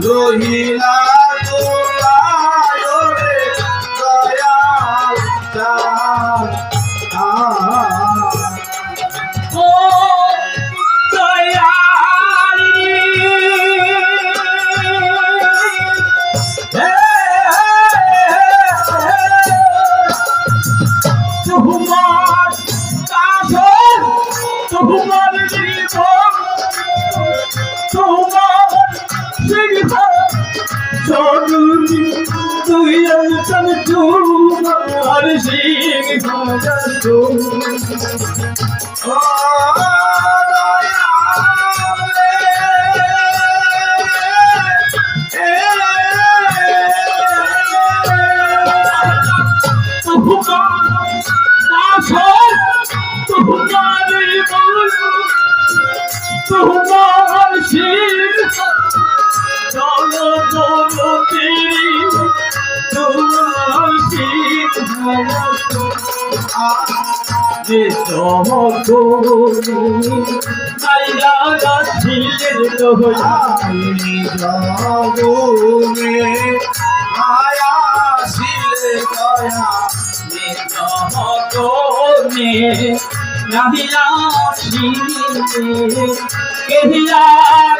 রহিলা অন্তর তোমার সিংহ তোমার যে চমকুনি নাইরা গাছিলের দোয়া শিলে কেহিয়া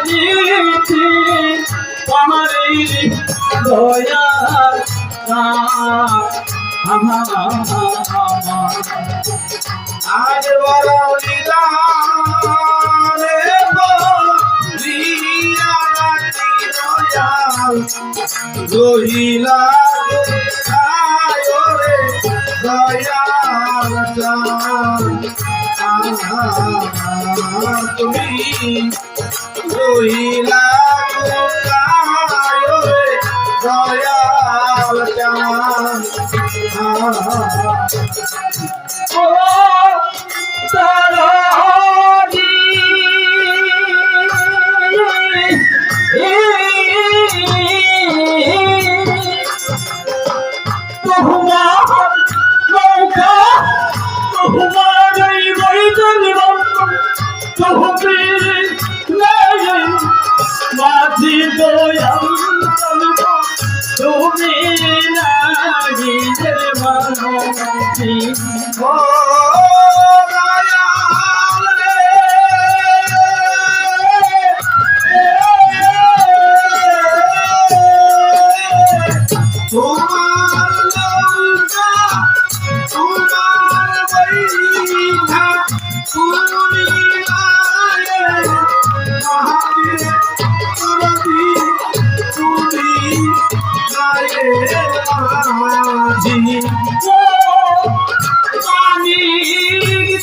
নিতি তোমারি দয়া আমার রহিলা রে দয়াল তুমি রহিলা।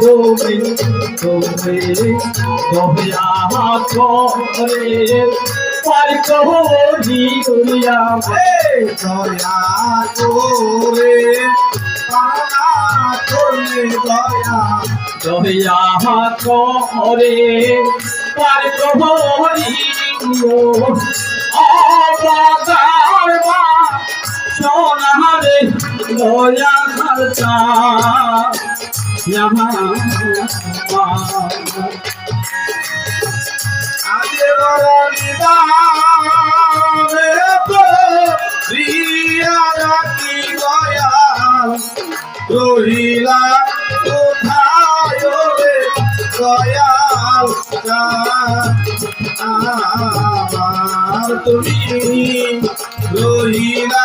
তুমি তুমি দয়া করে পার করি দুনিয়া দয়া করে দয়া দয়া করে পার করি অবতার মা সোনারে দয়া রহিলা কোথায় দয়াল তুমি রহিলা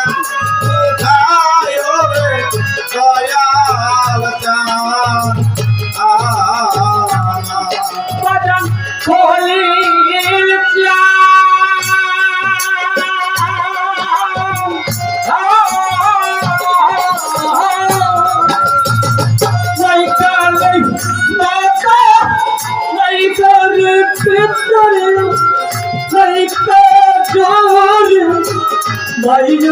বাইরে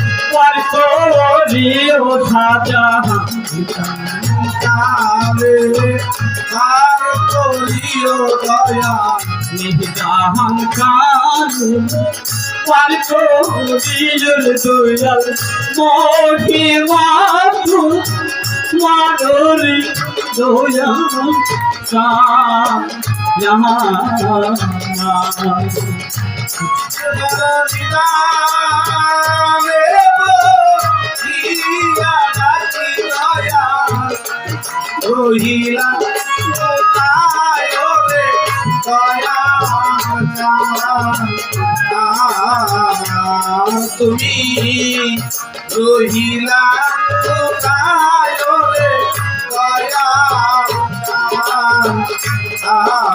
ডালে পার করিও সাজা আর করিও দয়া। নিদান কালু পার করিও দয়াল মোহি মাতু মাদরি দয়া সা রহিলা কোথায় রে তুমি রহিলা ah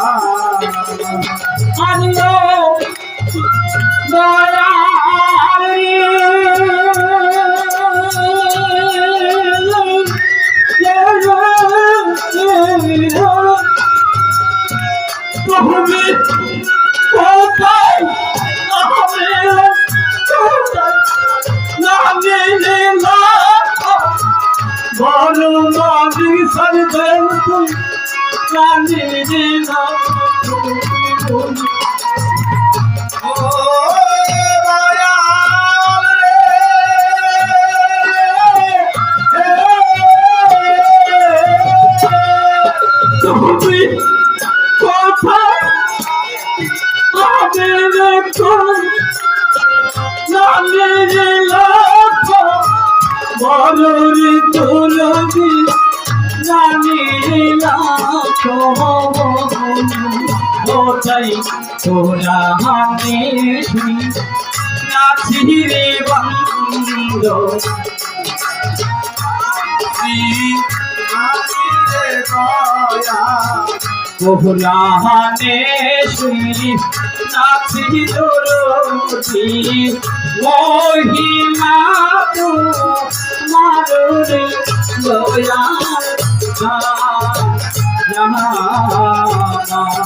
তোরা হাতে বন্ধ কোহলাহানে শুনি নাচি দরদি মহিমা তো মারুরে দয়া আজি